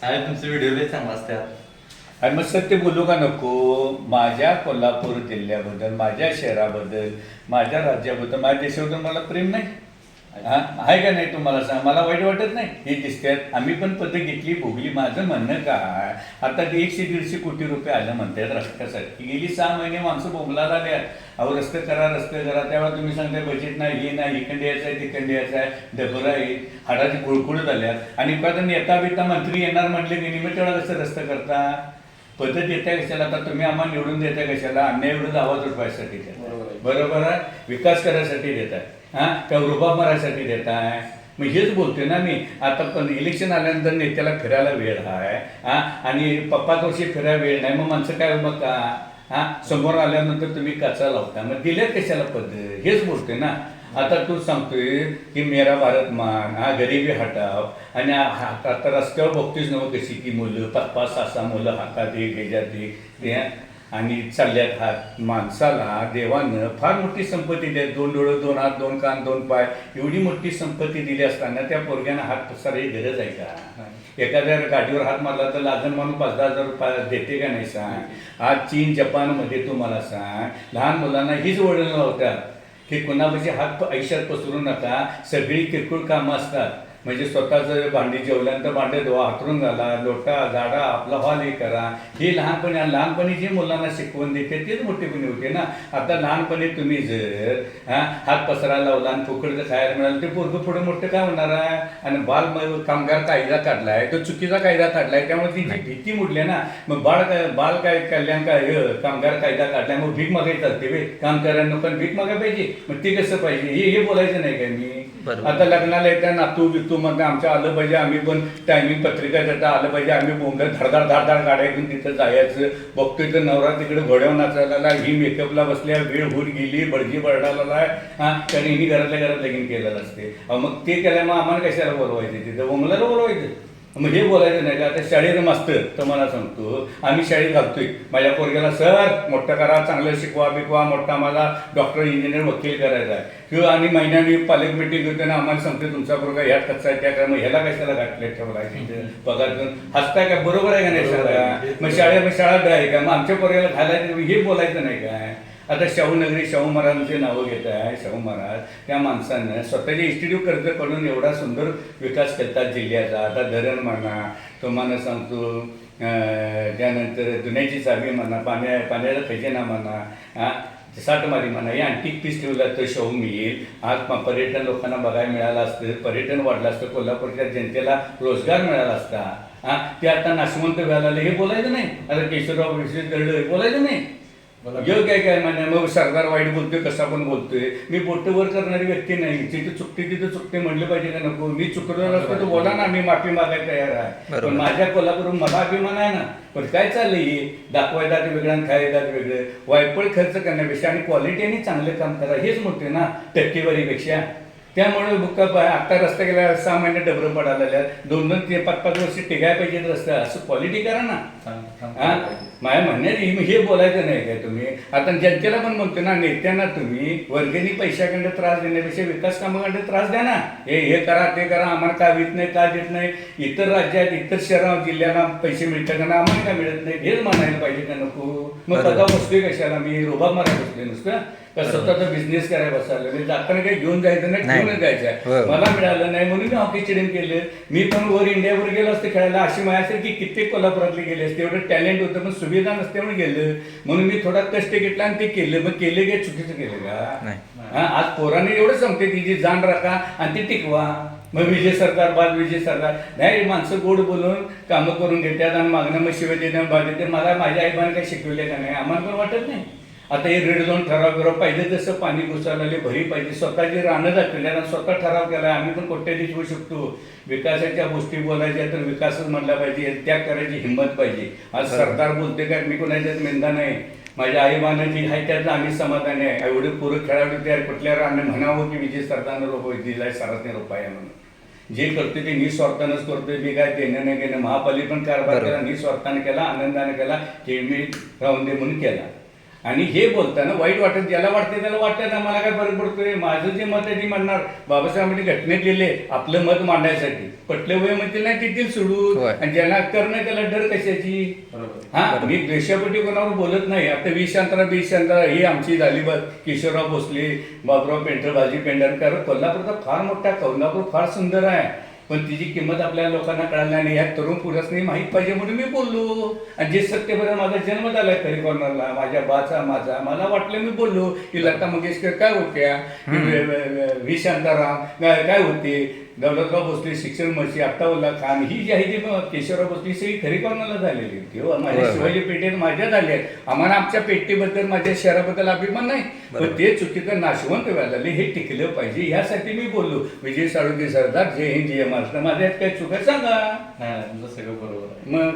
साहेब तुमचे व्हिडिओ लय चांगला असतात. आणि मग सत्य बोलू का नको? माझ्या कोल्हापूर जिल्ह्याबद्दल माझ्या शहराबद्दल माझ्या राज्याबद्दल माझ्या देशाबद्दल मला प्रेम नाही. आहे का नाही तुम्हाला सांग मला वाईट वाटत नाही? हे दिसतात आम्ही पण पद्धत घेतली भोगली. माझं म्हणणं काय? आता ते एकशे दीडशे कोटी रुपये आलं म्हणतात रस्त्यासाठी. गेली सहा महिने माणसं बोंबलाला आल्यात अहो रस्ते करा रस्ते करा. तेव्हा तुम्ही सांगताय बजेट नाही हे नाही इकडे यायचं आहे तिकडे यायचं आहे. डबरा आहे. हाडाची खुळखुळत आल्यात आणि परत नेता बिता मंत्री येणार म्हटले की निमित्त वेळा कसं रस्ते करता? पद्धत देताय कशाला? आता तुम्ही आम्हाला निवडून देताय कशाला? अन्याय विरुद्ध आवाज उठवायसाठी बरोबर आहे? विकास करायसाठी देताय. हा? त्या रुबाब मारायसाठी देताय मग हेच बोलतोय ना मी. आता पण इलेक्शन आल्यानंतर नेत्याला फिरायला वेळ आहे. हा? आणि पप्पा वर्षी फिरायला वेळ नाही. मग माणसं काय मग का? हा? समोर आल्यानंतर तुम्ही कचरा लावता. मग दिल्यात कशाला पद्धत हेच बोलतोय ना. आता तू सांगतोय की मेरा भारत मान हा गरिबी हटाव. आणि हा- आता रस्त्यावर बघतोयच नव कशी की मुलं पाच पाच सहा सहा मुलं हातात दे ह्याच्यात दे. आणि चालल्यात हात माणसाला देवानं फार मोठी संपत्ती दिली. दोन डोळं दोन हात दोन कान दोन पाय एवढी मोठी संपत्ती दिली असताना त्या पोरग्यानं हात पसारायची गरज आहे का एखाद्या गाडीवर हात मारला तर लाजन म्हणून पाच दहा हजार रुपये देते का नाही सांग? आज चीन जपानमध्ये तू मला सांग लहान मुलांना हीच वडील लावतात की कुणापाशी हात आयुष्यात पसरू नका. सगळी किरकोळ कामं असतात. म्हणजे स्वतःचं भांडी जेवल्यानंतर भांडे धुवा हातरून घाला लोटा झाडा आपला हॉल हे करा. हे लहानपणी आणि लहानपणी जे मुलांना शिकवण देते तेच मोठेपणी होते ना. आता लहानपणी तुम्ही जर हा हात पसरायला लावला आणि फुकडचं खायला मिळालं ते पोरगं पुढे मोठं काय होणार आहे? आणि बाल कामगार कायदा काढलाय तो चुकीचा कायदा काढलाय त्यामुळे ती जी भीती मुडली ना मग बाळ काय बाल काय कल्याण काय हे, कामगार कायदा काढलाय मग भीक मागायची चालते वे काम करायला पण भीक मागाय पाहिजे. मग ते कसं पाहिजे? हे हे बोलायचं नाही काय मी. आता लग्नाला येत्या नातू बितू मग आमचं आलं पाहिजे आम्ही पण टायमिंग पत्रिका देता आलं पाहिजे आम्ही बोंबल धडधाड धाडधाड गाड्या घेऊन तिथं जायचं. बघतोय तर नवरा तिकडे घोड्यावर नाचायला ही मेकअपला बसल्या वेळ होऊन गेली बडजी बरडाला हा कारण हिने घरातल्या घरात लगीन केलेलं असते. मग ते केल्या मग आम्हाला कशाला बोलवायचे? तिथं बोंबल्याला बोलवायचं? मग हे बोलायचं नाही का? आता शाळेत मास्तर तर मला सांगतो आम्ही शाळेत घालतोय. माझ्या पोरग्याला सर मोठं करा चांगलं शिकवा बिकवा मोठा मला डॉक्टर इंजिनियर वकील करायचा आहे. किंवा आणि महिन्यानी पालक मिटिंग होते ना आम्हाला सांगतो तुमचा पोरगा ह्यात कच्चा आहे त्या काय मग ह्याला कशाला घातले ठेवला पगार देऊन हसताय का? बरोबर आहे का नाही शाळा? मग शाळेत मग शाळा आहे का? मग आमच्या पोरग्याला घालायचं हे बोलायचं नाही काय आता शाहू नगरी शाहू महाराजांचे नावं घेत आहे शाहू महाराज. त्या माणसानं स्वतःचे इन्स्टिट्यूट कर्ज करून एवढा सुंदर विकास करतात जिल्ह्याचा. आता धरण म्हणा तुम्हाला सांगतो त्यानंतर दुन्याची चावी म्हणा पाण्या पाण्याचा खजिना म्हणा हा साठमारी म्हणा या अँटिक पीस ठेवला तर शाहू मिळेल. आज पर्यटन लोकांना बघायला मिळालं असतं पर्यटन वाढलं असतं कोल्हापूरच्या जनतेला रोजगार मिळाला असता. हा ते आता नाशवंत व्हायला हे बोलायचं नाही. आता केशवराव विशेष दरड हे बोलायचं नाही. योग काय काय म्हणजे मग सरदार वाईट बोलतोय कसा पण बोलतोय. मी बोटवर करणारी व्यक्ती नाही. जिथे चुकते तिथे चुकते म्हणलं पाहिजे का नको? मी चुकलो असतो तर बोला ना मी माफी मागायला तयार आहे. पण माझ्या कोल्हापूरून मला अभिमान आहे ना. पण काय चाललंय हे? दाखवायला वेगळं आणि खायला वेगळं. वायपळ खर्च करण्यापेक्षा आणि क्वालिटीने चांगलं काम करा हेच म्हणतोय ना टक्केवारीपेक्षा. त्यामुळे बुक्का आता रस्ता गेला सहा महिने डबरं पडायला लागल्यात. दोन दोन ते पाच पाच वर्ष टिकाय पाहिजे रस्ता. असं क्वालिटी करा ना. हा? माझ्या म्हणण्यात हे बोलायचं नाही काय तुम्ही. आता जनतेला पण म्हणतो ना नेत्यांना तुम्ही वर्गणी पैशाकडे त्रास देण्यापेक्षा विकास कामाकडे त्रास द्या ना. हे हे करा ते करा. आम्हाला का देत नाही का देत नाही? इतर राज्यात इतर शहरा जिल्ह्याला पैसे मिळतात का? ना आम्हाला का मिळत नाही? हेच म्हणायला पाहिजे का नको? मग. पदा बसतोय कशाला. मी रोबा मारायला बसतोय नुसतं. का स्वतःचा बिझनेस करायला बसायला मी जाताना काही घेऊन जायचं नाही नाही. घेऊनच जायचं. मला मिळालं नाही म्हणून मी हॉकी स्टेडियम केलं. मी पण वर इंडियावर गेलो असते खेळायला. अशी माझ्यासारखी कित्येक कोल्हापुरातले गेले असते. एवढं टॅलेंट होतं पण सुविधा नसल्यामुळे गेलं. म्हणून मी थोडा कष्ट घेतला आणि ते केलं. मग केले काय? चुकीचं केलं का? नाही. हा, आज पोरांनी एवढं सांगते तिची जाण राखा आणि ती टिकवा. मग विजय सरकार बाद विजय सरकार नाही माणसं गोड बोलून कामं करून घेतात आणि मागणं मग शिवाय देतात. मला माझ्या आईबाने काही शिकवले का नाही? आम्हाला पण वाटत नाही. आता हे रेड झोन ठराव बिराव पाहिजे जसं पाणी घुसायला भरी पाहिजे. स्वतःची रानं दाखवली आणि स्वतः ठराव केला. आम्ही पण कोट्याधीश होऊ शकतो. विकासाच्या गोष्टी बोलायच्या तर विकासच म्हणला पाहिजे. त्याग करायची हिंमत पाहिजे. आज सरकार बोलते काय मी कोणाच्यात मेंदा नाही. माझ्या आई जी आहे त्याचं आम्ही समाधानी आहे. एवढे पूरक खेळाडू तयार कुठल्या राहणे म्हणावं की विजय सरकारनं रोप दिलाय सारथने रुपया म्हणून. जे करतोय ते निस्वार्थानंच करतोय. मी काय देणं नाही घेणं. महापालिका पण कारभार. केला निस्वार्थाने केला आनंदाने केला खेळमी राहून दे म्हणून केला. आणि हे बोलताना वाईट वाटत ज्याला वाटते त्याला वाटतं ना मला काय फरक पडतोय? माझं जे मत आहे ते म्हणणार. बाबासाहेबांनी घटनेत लिहिले आपलं मत मांडायसाठी. पटले वय म्हणतील नाही सोडून होय. आणि ज्यांना अक्कर नाही त्याला डर कशाची? हा मी द्वेषापटी कोणावर बोलत नाही. आता विषांतरा बिशांतरा ही आमची झाली बघ. किशोरराव भोसले बाबुराव पेंटर बाजी पेंढरकर कोल्हापूरचा फार मोठा कोल्हापूर फार सुंदर आहे. पण तिची किंमत आपल्या लोकांना कळाली नाही. ह्या तरुण पुरुषांनी माहीत पाहिजे म्हणून मी बोललो. आणि जे सत्य बरं माझा जन्म झालाय खरी कॉर्नरला माझ्या बाचा माझा मला वाटलं मी बोललो की लता मंगेशकर काय होत्या? व्ही शांताराम काय काय होते? दौलतराव भोसले शिक्षण मंत्री अत्ताउल्ला खान ही जी आहे ती केशवराव भोसले सगळी खरी कॉर्नरला झालेली होती हो माझ्या. शिवाजी पेठेत माझ्या झाल्या आहेत. आम्हाला आमच्या पेटीबद्दल माझ्या शहराबद्दल अभिमान नाही. पण ते चुकीचं नाशवंत व्हायला हे टिकलं पाहिजे यासाठी मी बोललो. विजय साळुंके सरदार जय हिंद जय महाराष्ट्र. माझ्या काय चुका सांगा. सगळं बरोबर आहे. मग?